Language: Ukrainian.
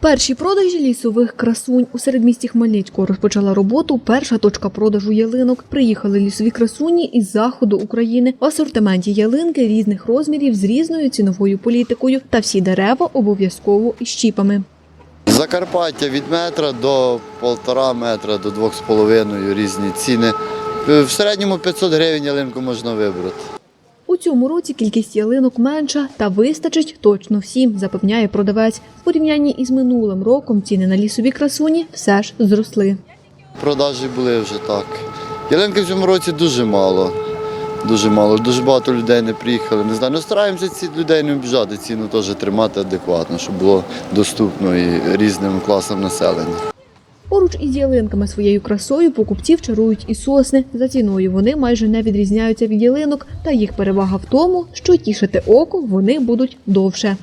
Перші продажі лісових красунь у середмісті Хмельницького розпочала роботу перша точка продажу ялинок. Приїхали лісові красуні із заходу України. В асортименті ялинки різних розмірів з різною ціновою політикою, та всі дерева обов'язково із щіпами. Закарпаття від метра до полтора метра, до двох з половиною різні ціни. В середньому 500 гривень ялинку можна вибрати. Цьому році кількість ялинок менша та вистачить точно всім, запевняє продавець. В порівнянні із минулим роком ціни на лісові красуні все ж зросли. Продажі були вже так. Ялинки в цьому році дуже мало. Дуже мало, дуже багато людей не приїхали. Не знаю, ну стараємося ці людей не обіжати, ціну теж тримати адекватно, щоб було доступно і різним класам населення. Поруч із ялинками своєю красою покупців чарують і сосни. За ціною вони майже не відрізняються від ялинок, та їх перевага в тому, що тішити око вони будуть довше.